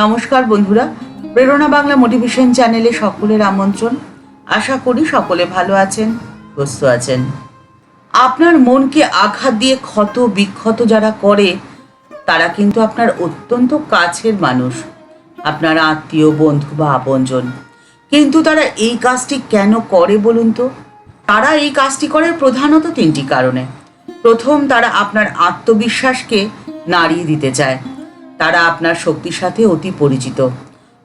নমস্কার বন্ধুরা, প্রেরণা বাংলা মোটিভেশন চ্যানেলে সকলের আমন্ত্রণ। আশা করি সকলে ভালো আছেন, সুস্থ আছেন। আপনার মনকে আঘাত দিয়ে ক্ষত, বিক্ষত যারা করে, তারা কিন্তু আপনার অত্যন্ত কাছের মানুষ, আপনার আত্মীয়, বন্ধু বা আপনজন। কিন্তু তারা এই কাজটি কেন করে বলুন তো? তারা এই কাজটি করে প্রধানত তিনটি কারণে। প্রথম, তারা আপনার আত্মবিশ্বাসকে নাড়িয়ে দিতে চায়। তারা আপনার শক্তির সাথে অতি পরিচিত।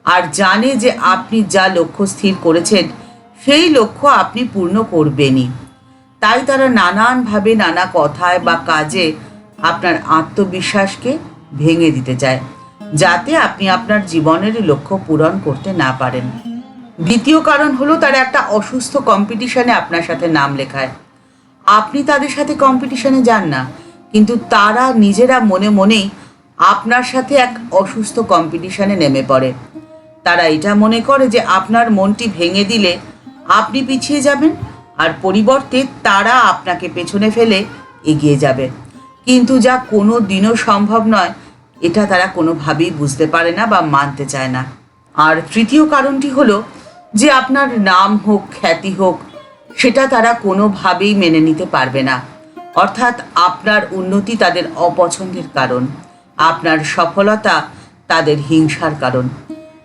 আর জানে যে আপনি যা লক্ষ্য স্থির করেছেন, সেই লক্ষ্য আপনি পূর্ণ করবেনই। তাই তারা নানানভাবে নানা কথায় বা কাজে আপনার আত্মবিশ্বাসকে ভেঙে দিতে চায়, যাতে আপনি আপনার জীবনের লক্ষ্য পূরণ করতে না পারেন। দ্বিতীয় কারণ হলো তারা একটা অসুস্থ কম্পিটিশনে আপনার সাথে নাম লেখায়। আপনি তাদের সাথে কম্পিটিশনে যান না, কিন্তু তারা নিজেরা মনে মনেই আপনার সাথে এক অসুস্থ কম্পিটিশনে নেমে পড়ে। তারা এটা মনে করে যে আপনার মনটি ভেঙে দিলে আপনি পিছিয়ে যাবেন আর পরিবর্তে তারা আপনাকে পেছনে ফেলে এগিয়ে যাবে। কিন্তু যা কোনো দিনও সম্ভব নয়, এটা তারা কোনোভাবেই বুঝতে পারে না বা মানতে চায় না। আর তৃতীয় কারণটি হলো যে আপনার নাম হোক, খ্যাতি হোক, সেটা তারা কোনোভাবেই মেনে নিতে পারবে না। অর্থাৎ আপনার উন্নতি তাদের অপছন্দের কারণ। আপনার সফলতা তাদের হিংসার কারণ।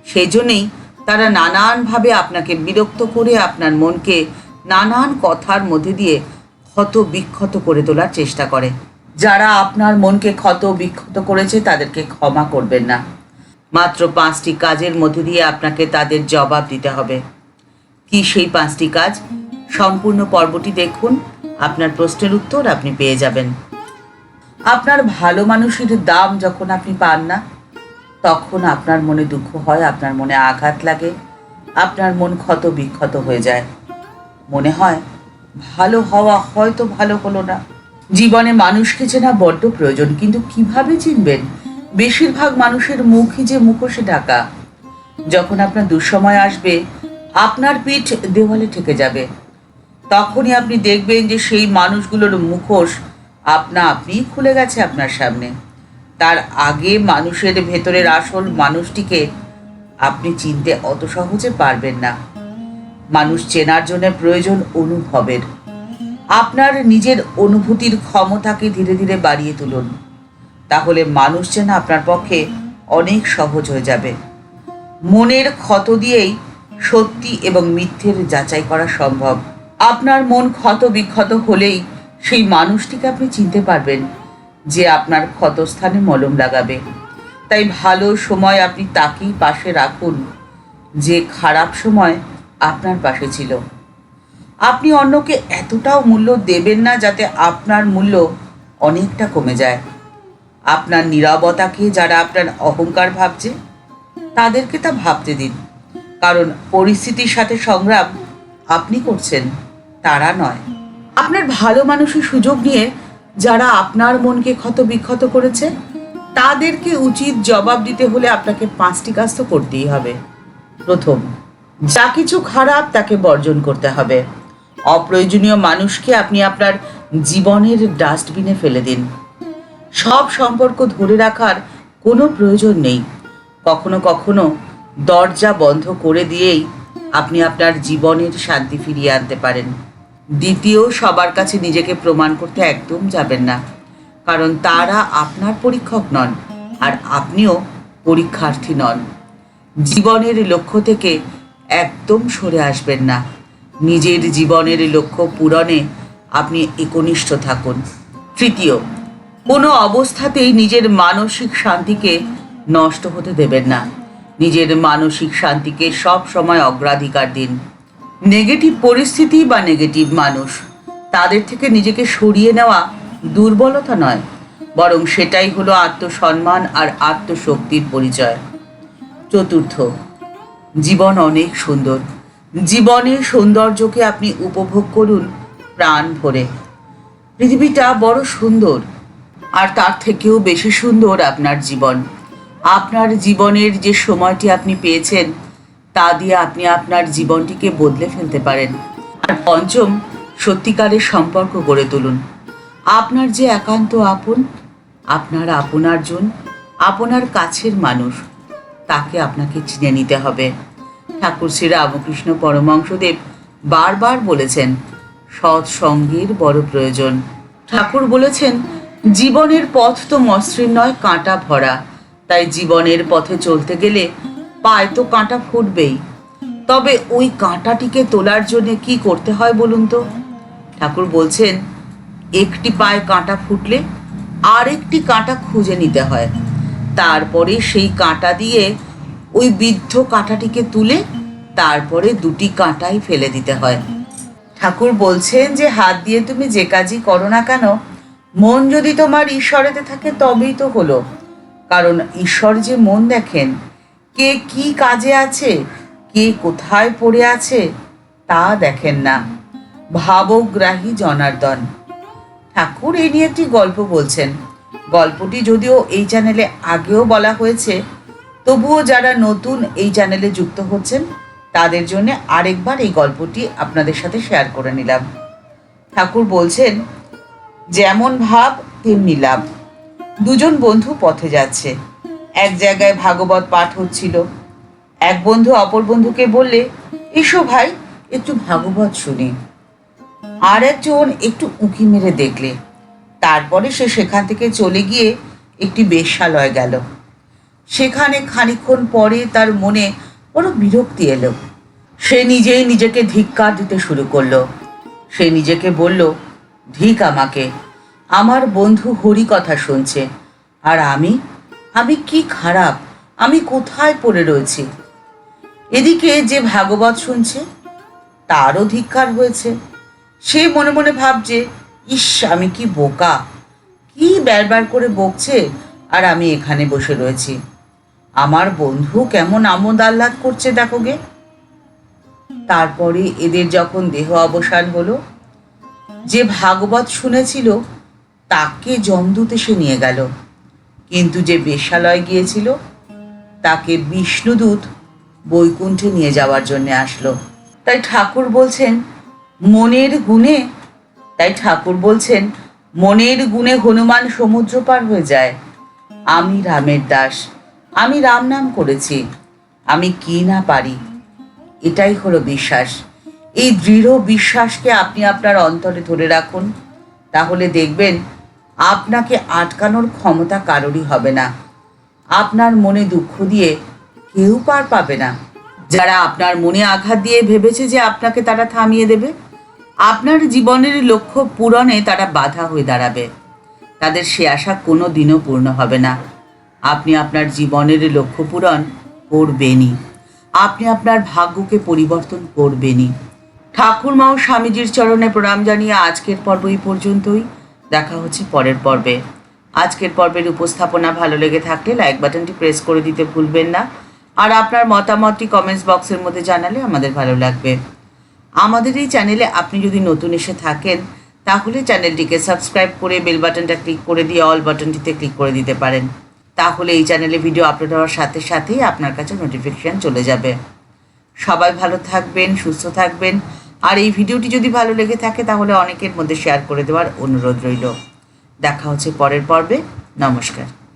সেই জন্যেই তারা নানানভাবে আপনাকে বিরক্ত করে আপনার মনকে নানান কথার মধ্যে দিয়ে ক্ষত বিক্ষত করে তোলার চেষ্টা করে। যারা আপনার মনকে ক্ষত বিক্ষত করেছে তাদেরকে ক্ষমা করবেন না। মাত্র পাঁচটি কাজের মধ্যে দিয়ে আপনাকে তাদের জবাব দিতে হবে। কি সেই পাঁচটি কাজ? সম্পূর্ণ পর্বটি দেখুন, আপনার প্রশ্নের উত্তর আপনি পেয়ে যাবেন। আপনার ভালো মানুষের দাম যখন আপনি পান না, তখন আপনার মনে দুঃখ হয়, আপনার মনে আঘাত লাগে, আপনার মন ক্ষত বিক্ষত হয়ে যায়। মনে হয়, ভালো হওয়া হয়তো ভালো হলো না। জীবনে মানুষকে চেনা বড্ড প্রয়োজন, কিন্তু কীভাবে চিনবেন? বেশিরভাগ মানুষের মুখই যে মুখোশে ঢাকা। যখন আপনার দুঃসময় আসবে, আপনার পিঠ দেওয়ালে ঠেকে যাবে। তখনই আপনি দেখবেন যে সেই মানুষগুলোর মুখোশ আপনা আপনিই খুলে গেছে আপনার সামনে। তার আগে মানুষের ভেতরের আসল মানুষটিকে আপনি চিনতে অত সহজে পারবেন না। মানুষ চেনার জন্য প্রয়োজন অনুভবের। আপনার নিজের অনুভূতির ক্ষমতাকে ধীরে ধীরে বাড়িয়ে তুলুন। তাহলে মানুষ চেনা আপনার পক্ষে অনেক সহজ হয়ে যাবে। মনের ক্ষত দিয়েই সত্যি এবং মিথ্যের যাচাই করা সম্ভব। আপনার মন ক্ষত বিক্ষত হলেই সেই মানুষটিকে আপনি চিনতে পারবেন যে আপনার ক্ষতস্থানে মলম লাগাবে। তাই ভালো সময় আপনি তাকেই পাশে রাখুন যে খারাপ সময় আপনার পাশে ছিল। আপনি অন্যকে এতটাও মূল্য দেবেন না যাতে আপনার মূল্য অনেকটা কমে যায়। আপনার নীরবতাকে যারা আপনার অহংকার ভাবছে, তাদেরকে তা ভাবতে দিন। কারণ পরিস্থিতির সাথে সংগ্রাম আপনি করছেন, তারা নয়। আপনার ভালো মানুষের সুযোগ নিয়ে যারা আপনার মনকে ক্ষত বিক্ষত করেছে, তাদেরকে উচিত জবাব দিতে হলে আপনাকে পাঁচটি কাজ তো করতেই হবে। প্রথম, যা কিছু খারাপ তাকে বর্জন করতে হবে। অপ্রয়োজনীয় মানুষকে আপনি আপনার জীবনের ডাস্টবিনে ফেলে দিন। সব সম্পর্ক ধরে রাখার কোনো প্রয়োজন নেই। কখনো কখনো দরজা বন্ধ করে দিয়েই আপনি আপনার জীবনের শান্তি ফিরিয়ে আনতে পারেন। দ্বিতীয় সবার কাছে নিজেকে প্রমাণ করতে একদম যাবেন না। কারণ তারা আপনার পরীক্ষক নন, আর আপনিও পরীক্ষার্থী নন। জীবনের লক্ষ্য থেকে একদম সরে আসবেন না। নিজের জীবনের লক্ষ্য পূরণে আপনি একনিষ্ঠ থাকুন। তৃতীয়, কোনো অবস্থাতেই নিজের মানসিক শান্তিকে নষ্ট হতে দেবেন না। নিজের মানসিক শান্তিকে সব সময় অগ্রাধিকার দিন। নেগেটিভ পরিস্থিতি বা নেগেটিভ মানুষ। তাদের থেকে নিজেকে সরিয়ে নেওয়া দুর্বলতা নয়, বরং সেটাই হলো আত্মসম্মান আর আত্মশক্তির পরিচয়। চতুর্থ, জীবন অনেক সুন্দর। জীবনের সৌন্দর্যকে আপনি উপভোগ করুন প্রাণ ভরে। পৃথিবীটা বড় সুন্দর, আর তার থেকেও বেশি সুন্দর আপনার জীবন। আপনার জীবনের যে সময়টি আপনি পেয়েছেন তা দিয়ে আপনি আপনার জীবনটিকে বদলে ফেলতে পারেন। আর পঞ্চম, সত্যিকারের সম্পর্ক গড়ে তুলুন। আপনার যে একান্ত আপন, আপনার আপনার জন আপনার কাছের মানুষ, তাকে আপনাকে চিনে নিতে হবে। ঠাকুর শ্রী রামকৃষ্ণ পরমংশদেব বারবার বলেছেন সৎসঙ্গের বড় প্রয়োজন। ঠাকুর বলেছেন, জীবনের পথ তো মসৃণ নয়, কাঁটা ভরা। তাই জীবনের পথে চলতে গেলে পায়ে তো কাঁটা ফুটবেই। তবে ওই কাঁটাটিকে তোলার জন্য কি করতে হয় বলুন তো? ঠাকুর বলছেন, একটি পায়ে কাঁটা ফুটলে আরেকটি কাঁটা খুঁজে নিতে হয়। তারপরে সেই কাঁটা দিয়ে ওই বৃদ্ধ কাঁটাটিকে তুলে তারপরে দুটি কাঁটাই ফেলে দিতে হয়। ঠাকুর বলছেন যে, হাত দিয়ে তুমি যে কাজই করো না কেন, মন যদি তোমার ঈশ্বরেতে থাকে তবেই তো হলো। কারণ ঈশ্বর যে মন দেখেন কে কি কাজে আছে, কে কোথায় পড়ে আছে, তা দেখেন না। ভাবগ্রাহী জনার্দন। ঠাকুর এই নিয়ে একটি গল্প বলছেন। গল্পটি যদিও এই চ্যানেলে আগেও বলা হয়েছে, তবুও যারা নতুন এই চ্যানেলে যুক্ত হচ্ছেন, তাদের জন্য আরেকবার এই গল্পটি আপনাদের সাথে শেয়ার করে নিলাম। ঠাকুর বলছেন, যেমন ভাব, তেমনি লাভ। দুজন বন্ধু পথে যাচ্ছে। এক জায়গায় ভাগবত পাঠ হচ্ছিল। এক বন্ধু অপর বন্ধুকে বললে, এসো ভাই, একটু ভাগবত শুনি। আর একজন একটু উঁকি মেরে দেখলে। তারপরে সে সেখান থেকে চলে গিয়ে একটি বেশ্যালয় গেল। সেখানে খানিকক্ষণ পরে তার মনে বড় বিরক্তি এলো। সে নিজেই নিজেকে ধিক্কার দিতে শুরু করল। সে নিজেকে বলল, ধিক আমাকে, আমার বন্ধু হরি কথা শুনছে, আর আমি আমি কি খারাপ? আমি কোথায় পড়ে রয়েছি? এদিকে যে ভাগবত শুনছে তারও ধিক্কার হয়েছে। সে মনে মনে ভাবছে, ইস, আমি কি বোকা? কি ব্যারবার করে বকছে আর আমি এখানে বসে রয়েছি? আমার বন্ধু কেমন আমোদ আহ্লাদ করছে দেখো গে। তারপরে এদের যখন দেহ অবসান হলো, যে ভাগবত শুনেছিল, তাকে জমদূত এসে নিয়ে গেল। কিন্তু যে বেশ্যালয় গিয়েছিল, তাকে বিষ্ণুদূত বৈকুণ্ঠে নিয়ে যাওয়ার জন্য আসলো। তাই ঠাকুর বলছেন, মনের গুণে, তাই ঠাকুর বলছেন, মনের গুণে হনুমান সমুদ্র পার হয়ে যায়। আমি রামের দাস, আমি রাম নাম করেছি, আমি কি না পারি? এটাই হলো বিশ্বাস। এই দৃঢ় বিশ্বাসকে আপনি আপনার অন্তরে ধরে রাখুন, তাহলে দেখবেন আপনাকে আটকানোর ক্ষমতা কারোরই হবে না। আপনার মনে দুঃখ দিয়ে কেউ পার পাবে না। যারা আপনার মনে আঘাত দিয়ে ভেবেছে যে আপনাকে তারা থামিয়ে দেবে, আপনার জীবনের লক্ষ্য পূরণে তারা বাধা হয়ে দাঁড়াবে। তাদের সে আশা কোনো দিনও পূর্ণ হবে না। আপনি আপনার জীবনের লক্ষ্য পূরণ করবেনই। আপনি আপনার ভাগ্যকে পরিবর্তন করবেনই। ঠাকুরমা ও স্বামীজির চরণে প্রণাম জানিয়ে আজকের পর্ব এই পর্যন্তই। দেখা হচ্ছে পরের পর্বে। আজকের পর্বের উপস্থাপনা ভালো লেগে থাকলে লাইক বাটনটি প্রেস করে দিতে ভুলবেন না। আর আপনার মতামতটি কমেন্টস বক্সের মধ্যে জানালে আমাদের ভালো লাগবে। আমাদের এই চ্যানেলে আপনি যদি নতুন এসে থাকেন, তাহলে চ্যানেলটিকে সাবস্ক্রাইব করে বেল বাটনটা ক্লিক করে দিয়ে অল বাটনটিতে ক্লিক করে দিতে পারেন। তাহলে এই চ্যানেলে ভিডিও আপলোড হওয়ার সাথে সাথেই আপনার কাছে নোটিফিকেশান চলে যাবে। সবাই ভালো থাকবেন, সুস্থ থাকবেন। আর এই ভিডিওটি যদি ভালো লেগে থাকে, তাহলে অনেকের মধ্যে শেয়ার করে দেওয়ার অনুরোধ রইল। দেখা হচ্ছে পরের পর্বে। নমস্কার।